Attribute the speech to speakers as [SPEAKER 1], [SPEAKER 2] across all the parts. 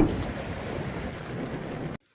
[SPEAKER 1] Thank you.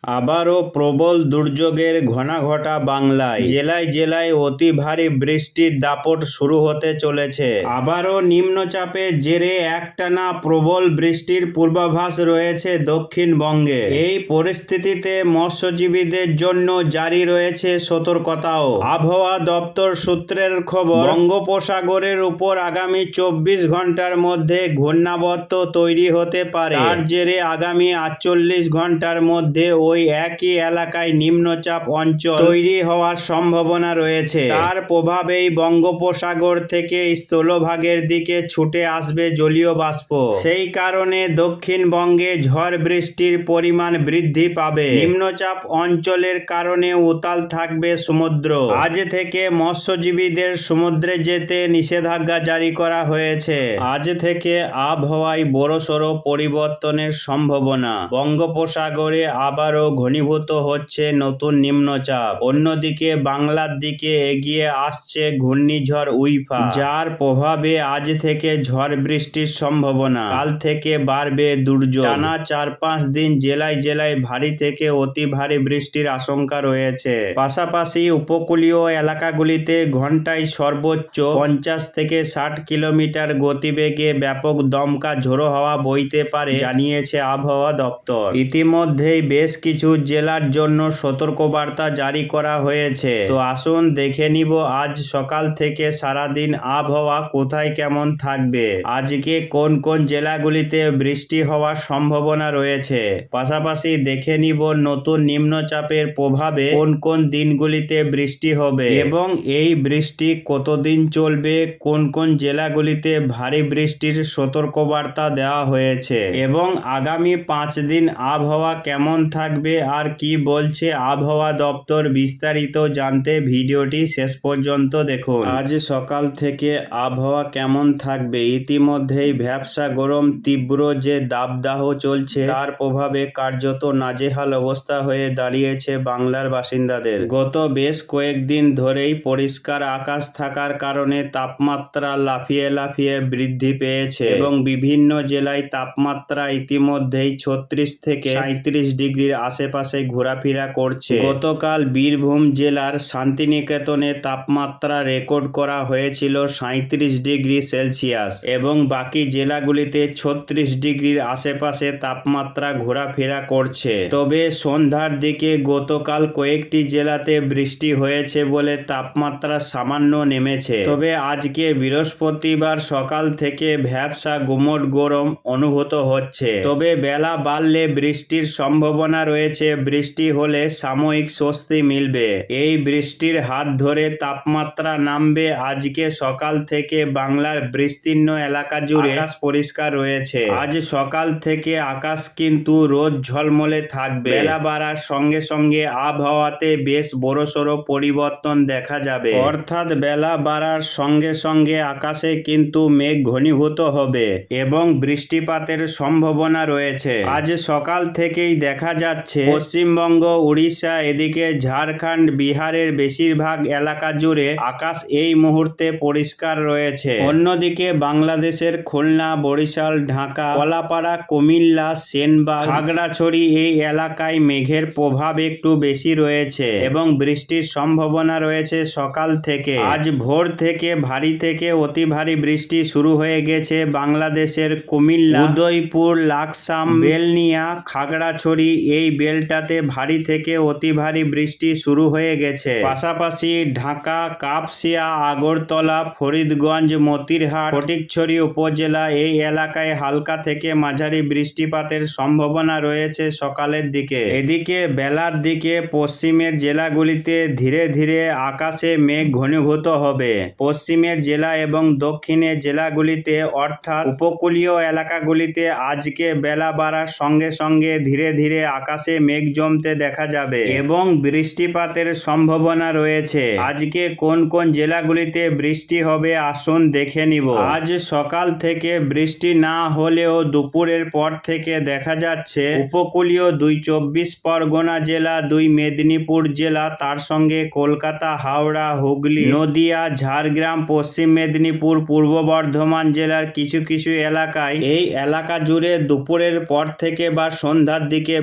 [SPEAKER 1] আবারও প্রবল দুর্যোগের ঘনাঘটা বাংলায়। জেলায় জেলায় অতি ভারী বৃষ্টির দাপট শুরু হতে চলেছে। আবারও নিম্নচাপের জেরে একটানা প্রবল বৃষ্টির পূর্বাভাস রয়েছে দক্ষিণবঙ্গে। এই পরিস্থিতিতে মৎস্যজীবীদের জন্য জারি রয়েছে সতর্কতাও। আবহাওয়া দপ্তর সূত্রের খবর, বঙ্গোপসাগরের উপর আগামী চব্বিশ ঘণ্টার মধ্যে ঘূর্ণাবর্ত তৈরি হতে পারে। তার জেরে আগামী আটচল্লিশ ঘণ্টার মধ্যে ওই একই এলাকায় নিম্নচাপ অঞ্চল তৈরি হওয়ার সম্ভাবনা রয়েছে। তার প্রভাবেই বঙ্গোপসাগর থেকে স্থলভাগের দিকে ছুটে আসবে জলীয় বাষ্প। সেই কারণে দক্ষিণবঙ্গে ঝড় বৃষ্টির পরিমাণ বৃদ্ধি পাবে। নিম্নচাপ অঞ্চলের কারণে উতাল থাকবে সমুদ্র। আজ থেকে মৎস্যজীবীদের সমুদ্রে যেতে নিষেধাজ্ঞা জারি করা হয়েছে। আজ থেকে আবহাওয়ায় বড়সড় পরিবর্তনের সম্ভাবনা। বঙ্গোপসাগরে আবারও ঘনীভূত হচ্ছে নতুন নিম্নচাপ। অন্যদিকে বাংলার দিকে এগিয়ে আসছে ঘূর্ণিঝড় উইফা। যার প্রভাবে আজ থেকে ঝড় বৃষ্টির সম্ভাবনা। কাল থেকে বাড়বে দুর্যোগ। টানা চার পাঁচ দিন জেলায় জেলায় ভারী থেকে অতি ভারী বৃষ্টির আশঙ্কা রয়েছে। পাশাপাশি উপকূলীয় এলাকাগুলিতে ঘন্টায় সর্বোচ্চ পঞ্চাশ থেকে ষাট কিলোমিটার গতিবেগে ব্যাপক দমকা ঝোড়ো হাওয়া বইতে পারে, জানিয়েছে আবহাওয়া দপ্তর। ইতিমধ্যেই বেশ কিছু জেলার জন্য সতর্কবার্তা জারি করা হয়েছে। তো আসুন দেখে নিব আজ সকাল থেকে সারাদিন আবহাওয়া কোথায় কেমন থাকবে। আজকে কোন কোন জেলাগুলিতে বৃষ্টি হওয়ার সম্ভাবনা রয়েছে? পাশাপাশি দেখে নিব নতুন নিম্নচাপের প্রভাবে কোন কোন দিনগুলিতে বৃষ্টি হবে এবং এই বৃষ্টি কতদিন চলবে? কোন কোন জেলাগুলিতে ভারী বৃষ্টির সতর্কবার্তা দেওয়া হয়েছে? এবং আগামী পাঁচ দিন আবহাওয়া কেমন থাকবে? আর কি বলছে আবহাওয়া দপ্তর বিস্তারিত জানতে ভিডিওটি শেষ পর্যন্ত দেখুন। আজ সকাল থেকে আবহাওয়া কেমন থাকবে? ইতিমধ্যেই ভ্যাবসা গরম, তীব্র যে দাবদাহ চলছে, তার প্রভাবে কার্যত নাজেহাল অবস্থা হয়ে দাঁড়িয়েছে বাংলার বাসিন্দাদের। গত বেশ কয়েকদিন ধরেই পরিষ্কার আকাশ থাকার কারণে তাপমাত্রা লাফিয়ে লাফিয়ে বৃদ্ধি পেয়েছে এবং বিভিন্ন জেলায় তাপমাত্রা ইতিমধ্যেই ছত্রিশ থেকে সাঁত্রিশ ডিগ্রির আশেপাশে ঘোরাফেরা করছে। গতকাল বীরভূম জেলার শান্তিনিকেতনে তাপমাত্রা রেকর্ড করা হয়েছিল সাঁত্রিশ ডিগ্রি সেলসিয়াস এবং বাকি জেলাগুলিতে ছত্রিশ ডিগ্রির আশেপাশে তাপমাত্রা ঘোরাফেরা করছে। তবে সন্ধ্যার দিকে গতকাল কয়েকটি জেলাতে বৃষ্টি হয়েছে বলে তাপমাত্রা সামান্য নেমেছে। তবে আজকে বৃহস্পতিবার সকাল থেকে ভ্যাবসা গুমট গরম অনুভূত হচ্ছে। তবে বেলা বাড়লে বৃষ্টির সম্ভাবনা রয়েছে বৃষ্টি হলে সাময়িক স্বস্তি মিলবে। এই বৃষ্টির হাত ধরে তাপমাত্রা নামবে। আজকে সকাল থেকে বাংলার বিস্তীর্ণ এলাকা জুড়ে আকাশ পরিষ্কার রয়েছে। আজ সকাল থেকে আকাশ কিন্তু রোদ ঝলমলে থাকবে। বেলা বাড়ার সঙ্গে সঙ্গে আবহাওয়াতে বেশ বড়সড় পরিবর্তন দেখা যাবে। অর্থাৎ বেলা বাড়ার সঙ্গে সঙ্গে আকাশে কিন্তু মেঘ ঘনীভূত হবে এবং বৃষ্টিপাতের সম্ভাবনা রয়েছে। আজ সকাল থেকেই দেখা যাচ্ছে পশ্চিমবঙ্গ, উড়িষ্যা, এদিকে ঝাড়খণ্ড, বিহারের বেশিরভাগ এলাকা জুড়ে আকাশ এই মুহূর্তে পরিষ্কার রয়েছে। অন্যদিকে বাংলাদেশের খুলনা, বরিশাল, ঢাকা, কলাপাড়া, কুমিল্লা, সেনবাগ, খাগড়াছড়ি এই এলাকায় মেঘের প্রভাব একটু বেশি রয়েছে এবং বৃষ্টির সম্ভাবনা রয়েছে সকাল থেকে। আজ ভোর থেকে ভারী থেকে অতি ভারী বৃষ্টি শুরু হয়ে গেছে বাংলাদেশের কুমিল্লা, উদয়পুর, লাকসাম, বেলনিয়া, খাগড়াছড়ি এই বেলটাতে ভারী থেকে অতি ভারী বৃষ্টি শুরু হয়ে গেছে। পাশাপাশি ঢাকা, কাপসিয়া, আগরতলা, ফরিদগঞ্জ, মতিরহাট, ফটিকছড়ি উপজেলা এই এলাকায় হালকা থেকে মাঝারি বৃষ্টিপাতের সম্ভাবনা রয়েছে সকালের দিকে। এদিকে বেলার দিকে পশ্চিমের জেলাগুলিতে ধীরে ধীরে আকাশে মেঘ ঘনীভূত হবে। পশ্চিমের জেলা এবং দক্ষিণে জেলাগুলিতে অর্থাৎ উপকূলীয় এলাকাগুলিতে আজকে বেলা বাড়ার সঙ্গে সঙ্গে ধীরে ধীরে আকাশ আকাশে মেঘ জমতে দেখা যাবে এবং বৃষ্টিপাতের সম্ভাবনা রয়েছে। আজকে কোন কোন জেলাগুলিতে বৃষ্টি হবে আসুন দেখে নিব। আজ সকাল থেকে বৃষ্টি না হলেও দুপুরের পর থেকে দেখা যাচ্ছে, উপকূলীয় দুই চব্বিশ পরগনা জেলা, দুই মেদিনীপুর জেলা, তার সঙ্গে কলকাতা, হাওড়া, হুগলি, নদিয়া, ঝাড়গ্রাম, পশ্চিম মেদিনীপুর, পূর্ব বর্ধমান জেলার কিছু কিছু এলাকায়। এই এলাকা জুড়ে দুপুরের পর থেকে বা সন্ধ্যার দিকে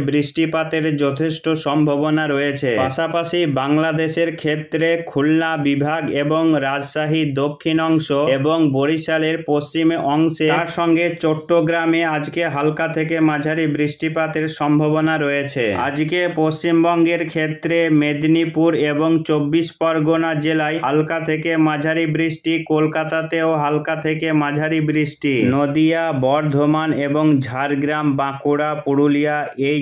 [SPEAKER 1] বৃষ্টিপাতের যথেষ্ট সম্ভাবনা রয়েছে। পাশাপাশি বাংলাদেশের ক্ষেত্রে খুলনা বিভাগ এবং রাজশাহী দক্ষিণ অংশ এবং বরিশালের পশ্চিমে অংশে, তার সঙ্গে চট্টগ্রামে আজকে হালকা থেকে মাঝারি বৃষ্টিপাতের সম্ভাবনা রয়েছে। আজকে পশ্চিমবঙ্গের ক্ষেত্রে মেদিনীপুর এবং চব্বিশ পরগনা জেলায় হালকা থেকে মাঝারি বৃষ্টি, কলকাতাতেও হালকা থেকে মাঝারি বৃষ্টি। নদিয়া, বর্ধমান এবং ঝাড়গ্রাম, বাঁকুড়া, পুরুলিয়া এই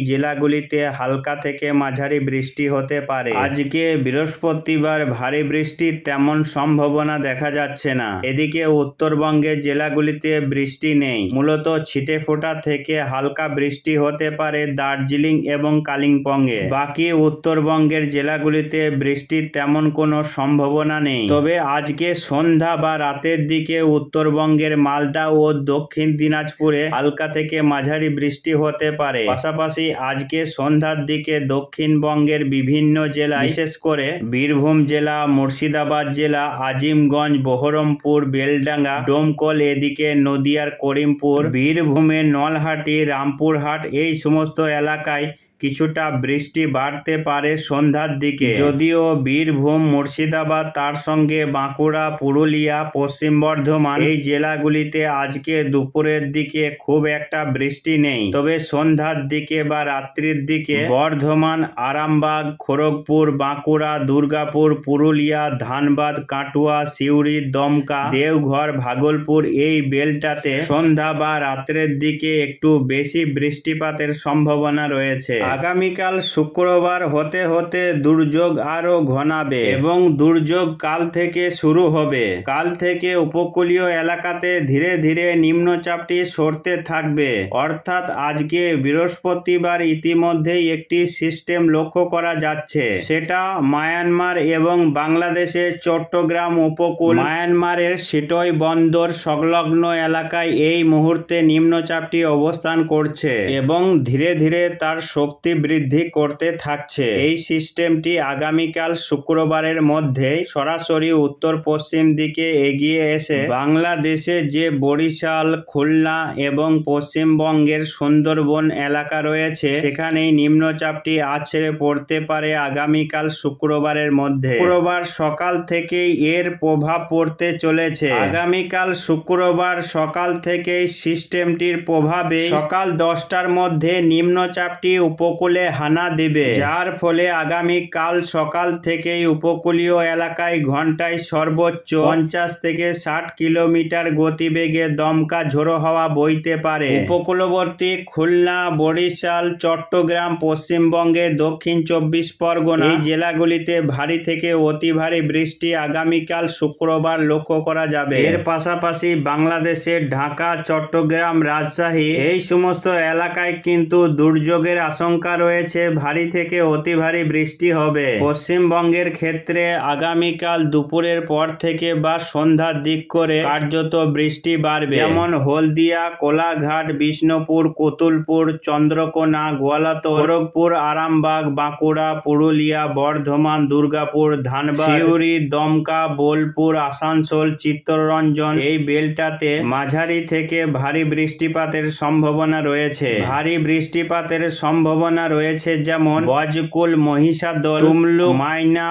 [SPEAKER 1] জেলাগুলিতে হালকা থেকে মাঝারি বৃষ্টি হতে পারে। আজকে বৃহস্পতিবার ভারী বৃষ্টির তেমন সম্ভাবনা দেখা যাচ্ছে না। এদিকে উত্তরবঙ্গের জেলাগুলিতে বৃষ্টি নেই। মূলত ছিটে ফোটা থেকে হালকা বৃষ্টি হতে পারে দার্জিলিং এবং কালিম্পংয়ে। বাকি উত্তরবঙ্গের জেলাগুলিতে বৃষ্টির তেমন কোনো সম্ভাবনা নেই। তবে আজকে সন্ধ্যা বা রাতের দিকে উত্তরবঙ্গের মালদা ও দক্ষিণ দিনাজপুরে হালকা থেকে মাঝারি বৃষ্টি হতে পারে। পাশাপাশি আজকে সন্ধ্যার দিকে দক্ষিণবঙ্গের বিভিন্ন জেলা বিশেষ করে বীরভূম জেলা, মুর্শিদাবাদ জেলা, আজিমগঞ্জ, বহরমপুর, বেলডাঙ্গা, ডোমকল, এদিকে নদিয়ার করিমপুর, বীরভূমের নলহাটি, রামপুরহাট, এই সমস্ত এলাকায় কিছুটা বৃষ্টি বাড়তে পারে সন্ধ্যার দিকে। যদিও বীরভূম, মুর্শিদাবাদ, তার সঙ্গে বাঁকুড়া, পুরুলিয়া, পশ্চিম বর্ধমান এই জেলাগুলিতে আজকে দুপুরের দিকে খুব একটা বৃষ্টি নেই। তবে সন্ধ্যার দিকে বা রাত্রির দিকে বর্ধমান, আরামবাগ, খড়গপুর, বাঁকুড়া, দুর্গাপুর, পুরুলিয়া, ধানবাদ, কাটুয়া, সিউড়ি, দমকা, দেওঘর, ভাগলপুর এই বেলটাতে সন্ধ্যা বা রাত্রের দিকে একটু বেশি বৃষ্টিপাতের সম্ভাবনা রয়েছে। আগামীকাল শুক্রবার হতে হতে দুর্যোগ আরও ঘনাবে এবং দুর্যোগ কাল থেকে শুরু হবে। কাল থেকে উপকূলীয় এলাকাতে ধীরে ধীরে নিম্নচাপটি সরতে থাকবে। অর্থাৎ আজকে বৃহস্পতিবার ইতিমধ্যেই একটি সিস্টেম লক্ষ্য করা যাচ্ছে। সেটা মায়ানমার এবং বাংলাদেশের চট্টগ্রাম উপকূল। মায়ানমারের সিটই বন্দর সংলগ্ন এলাকায় এই মুহূর্তে নিম্নচাপটি অবস্থান করছে এবং ধীরে ধীরে তার শক্তি বৃদ্ধি করতে থাকছে। এই সিস্টেমটি আগামীকাল শুক্রবারের মধ্যে সরাসরি উত্তর পশ্চিম দিকে এগিয়ে এসে বাংলাদেশে যে বরিশাল, খুলনা এবং পশ্চিমবঙ্গের সুন্দরবন এলাকা রয়েছে, সেখানেই নিম্নচাপটি আছড়ে পড়তে পারে আগামীকাল শুক্রবারের মধ্যে। শুক্রবার সকাল থেকেই এর প্রভাব পড়তে চলেছে। আগামীকাল শুক্রবার সকাল থেকেই সিস্টেমটির প্রভাবে সকাল দশটার মধ্যে নিম্নচাপটি উপকূলে হানা দিবে। যার ফলে আগামী কাল সকাল থেকেই উপকূলীয় এলাকায় ঘন্টায় সর্বোচ্চ পঞ্চাশ থেকে ষাট কিলোমিটার গতিবেগে দমকা ঝোড়ো হাওয়া বইতে পারে। উপকূলবর্তী খুলনা, বরিশাল, চট্টগ্রাম, পশ্চিমবঙ্গে দক্ষিণ চব্বিশ পরগনা এই জেলাগুলিতে ভারী থেকে অতি ভারী বৃষ্টি আগামীকাল শুক্রবার লক্ষ্য করা যাবে। এর পাশাপাশি বাংলাদেশের ঢাকা, চট্টগ্রাম, রাজশাহী এই সমস্ত এলাকায় কিন্তু দুর্যোগের আশঙ্কা রয়েছে, ভারী থেকে অতি ভারী বৃষ্টি হবে। পশ্চিমবঙ্গের ক্ষেত্রে আগামীকাল দুপুরের পর থেকে বা সন্ধ্যার দিক করে কার্যত বৃষ্টি বাড়বে। যেমন হলদিয়া, কোলাঘাট, বিষ্ণুপুর, কতুলপুর, চন্দ্রকোনা গোয়ালাতো খড়গপুর আরামবাগ, বাঁকুড়া, পুরুলিয়া, বর্ধমান, দুর্গাপুর, ধানবাদ, সিউড়ি, দমকা, বোলপুর, আসানসোল, চিত্তরঞ্জন এই বেলটাতে মাঝারি থেকে ভারী বৃষ্টিপাতের সম্ভাবনা রয়েছে। ভারী বৃষ্টিপাতের সম্ভাবনা রয়েছে যেমন বজকুল মহিষাদল তুমলুক মাইনা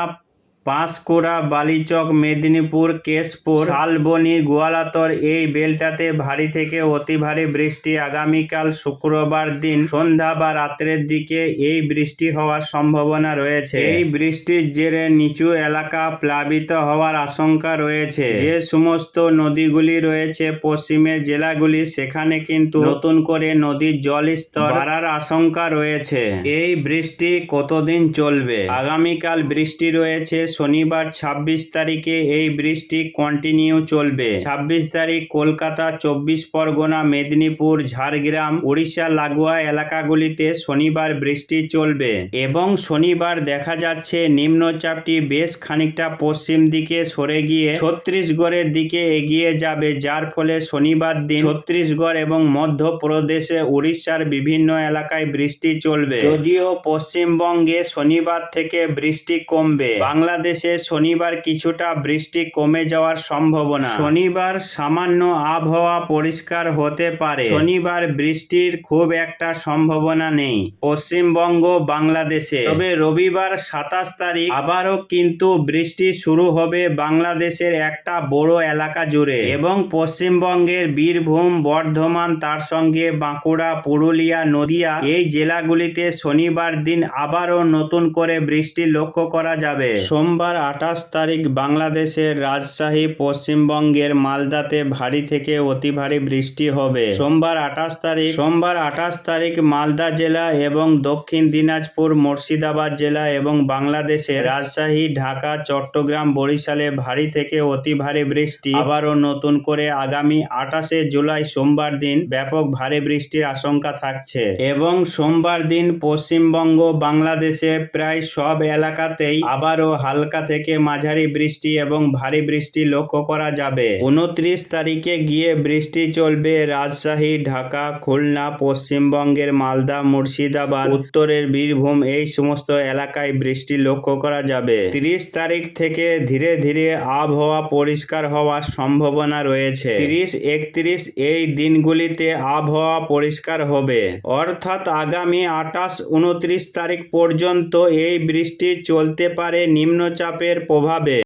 [SPEAKER 1] পাঁশকুড়া, বালিচক, মেদিনীপুর, কেশপুর, শালবনি, গোয়ালাতর এই বেলটাতে ভারী থেকে অতি ভারী বৃষ্টি আগামীকাল শুক্রবার দিন সন্ধ্যা বা রাত্রের দিকে এই বৃষ্টি হওয়ার সম্ভাবনা রয়েছে। এই বৃষ্টির জেরে নিচু এলাকা প্লাবিত হওয়ার আশঙ্কা রয়েছে। যে সমস্ত নদীগুলি রয়েছে, পশ্চিমের জেলাগুলি, সেখানে কিন্তু নতুন করে নদীর জলস্তর বাড়ার আশঙ্কা রয়েছে। এই বৃষ্টি কতদিন চলবে? আগামীকাল বৃষ্টি রয়েছে শনিবার ছাব্বিশ তারিখে এই বৃষ্টি কন্টিনিউ চলবে। ছাব্বিশ তারিখ কলকাতা, চব্বিশ পরগনা, মেদিনীপুর, ঝাড়গ্রাম উড়িষ্যা লাগোয়া এলাকাগুলিতে শনিবার বৃষ্টি চলবে এবং শনিবার দেখা যাচ্ছে নিম্নচাপটি বেশ খানিকটা পশ্চিম দিকে সরে গিয়ে ছত্তিশগড়ের দিকে এগিয়ে যাবে, যার ফলে শনিবার দিন ছত্তিশগড় এবং মধ্যপ্রদেশে উড়িষ্যার বিভিন্ন এলাকায় বৃষ্টি চলবে। যদিও পশ্চিমবঙ্গে শনিবার থেকে বৃষ্টি কমবে। বাংলাদেশে শনিবার কিছুটা বৃষ্টি কমে যাওয়ার সম্ভাবনা। শনিবার সামান্য আবহাওয়া পরিষ্কার হতে পারে। শনিবার বৃষ্টির খুব একটা সম্ভাবনা নেই পশ্চিমবঙ্গ বাংলাদেশে। তবে রবিবার সাতাশ তারিখ আবারও কিন্তু বৃষ্টি শুরু হবে বাংলাদেশের একটা বড় এলাকা জুড়ে। এবং পশ্চিমবঙ্গের বীরভূম বর্ধমান তার সঙ্গে বাঁকুড়া পুরুলিয়া নদিয়া এই জেলাগুলিতে শনিবার দিন আবারও নতুন করে বৃষ্টি লক্ষ্য করা যাবে। সোমবার আঠাশ তারিখ বাংলাদেশের রাজশাহী, পশ্চিমবঙ্গের মালদাতে ভারী থেকে অতি ভারী বৃষ্টি হবে। সোমবার আঠাশ তারিখ সোমবার আঠাশ তারিখ মালদা জেলা এবং দক্ষিণ দিনাজপুর, মুর্শিদাবাদ জেলা এবং বাংলাদেশের রাজশাহী, ঢাকা, চট্টগ্রাম, বরিশালে ভারী থেকে অতি ভারী বৃষ্টি। আবারও নতুন করে আগামী আঠাশে জুলাই সোমবার দিন ব্যাপক ভারী বৃষ্টির আশঙ্কা থাকছে এবং সোমবার দিন পশ্চিমবঙ্গ বাংলাদেশে প্রায় সব এলাকাতেই আবারও হালকা থেকে মাঝারি বৃষ্টি এবং ভারী বৃষ্টি লক্ষ্য করা যাবে। উনত্রিশ তারিখে গিয়ে বৃষ্টি চলবে রাজশাহী, ঢাকা, খুলনা, পশ্চিমবঙ্গের মালদা, মুর্শিদাবাদ, উত্তরের বীরভূম, এই সমস্ত এলাকায় বৃষ্টি লক্ষ্য করা যাবে। তিরিশ তারিখ থেকে ধীরে ধীরে আবহাওয়া পরিষ্কার হওয়ার সম্ভাবনা রয়েছে। তিরিশ একত্রিশ এই দিনগুলিতে আবহাওয়া পরিষ্কার হবে। অর্থাৎ আগামী আঠাশ, উনত্রিশ তারিখ পর্যন্ত এই বৃষ্টি চলতে পারে নিম্নচাপের প্রভাবে